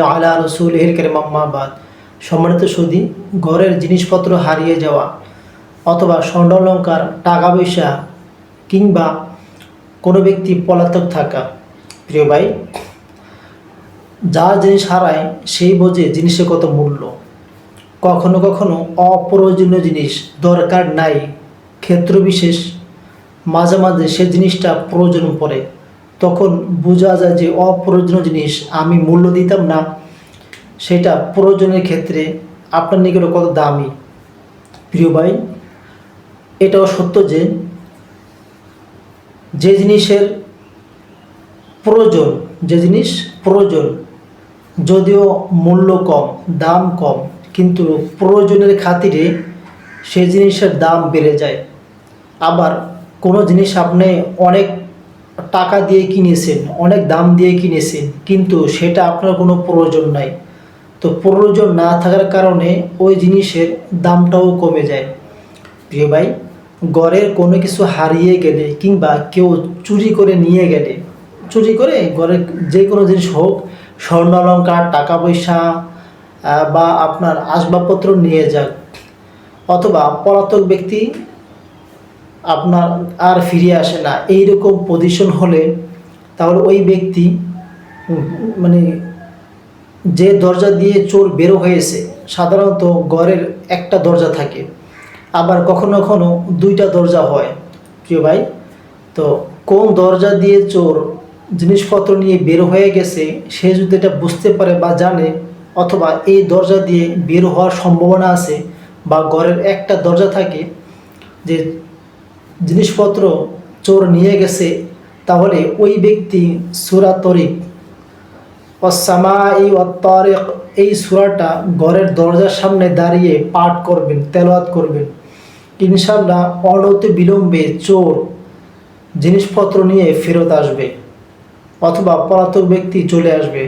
আলা সম্মানিত সুদী ঘরের জিনিসপত্র হারিয়ে যাওয়া অথবা স্বর্ণলঙ্কার টাকা পয়সা কিংবা কোনো ব্যক্তি পলাতক থাকা। প্রিয় ভাই, যা জিনিস হারায়, সেই বোঝে জিনিসের কত মূল্য। কখনো কখনো অপ্রয়োজনীয় জিনিস দরকার নাই। ক্ষেত্র বিশেষ মাঝে মাঝে সে জিনিসটা প্রয়োজন পড়ে। তখন বোঝা যায় যে অপ্রয়োজনীয় জিনিস আমি মূল্য দিতাম না। সেটা প্রয়োজনের ক্ষেত্রে আপনার নিকট কত দামি? প্রিয় ভাই, এটাও সত্য যে যে জিনিসের প্রয়োজন, যে জিনিস প্রয়োজন, যদিও মূল্য কম, দাম কম, কিন্তু প্রয়োজনের খাতিরে সেই জিনিসের দাম বেড়ে যায়। আবার কোনো জিনিস আপনি অনেক টাকা দিয়ে কিনেছেন, অনেক দাম দিয়ে কিনেছেন, কিন্তু সেটা আপনার কোনো প্রয়োজন নাই। তো প্রয়োজন না থাকার কারণে ওই জিনিসের দামটাও কমে যায়। প্রিয় ভাই, ঘরের কোনো কিছু হারিয়ে গেলে কিংবা কেউ চুরি করে নিয়ে গেলে, চুরি করে ঘরের যে কোনো জিনিস হোক, স্বর্ণ অলঙ্কার টাকা পয়সা বা আপনার আসবাবপত্র নিয়ে যাক, অথবা পলাতক ব্যক্তি আপনার আর ফিরে আসে না। এইরকম পজিশন হলে তাহলে ওই ব্যক্তি মানে যে দরজা দিয়ে চোর বেরো হয়েছে, সাধারণত ঘরের একটা দরজা থাকে। আবার কখনো কখনো দুইটা দরজা হয়। প্রিয় ভাই, তো কোন দরজা দিয়ে চোর জিনিসপত্র নিয়ে বের হয়ে গেছে, সে যদি এটা বুঝতে পারে বা জানে, অথবা এই দরজা দিয়ে বের হওয়ার সম্ভাবনা আছে, বা ঘরের একটা দরজা থাকে, যে জিনিসপত্র চোর নিয়ে গেছে, তাহলে ওই ব্যক্তি সুরা তরিক। অসামাই অত্তরেক এই সুরাটা ঘরের দরজার সামনে দাঁড়িয়ে পাঠ করবেন, তেলাওয়াত করবেন। ইনশাল্লাহ অনতি বিলম্বে চোর জিনিসপত্র নিয়ে ফেরত আসবে, অথবা পলাতক ব্যক্তি চলে আসবে।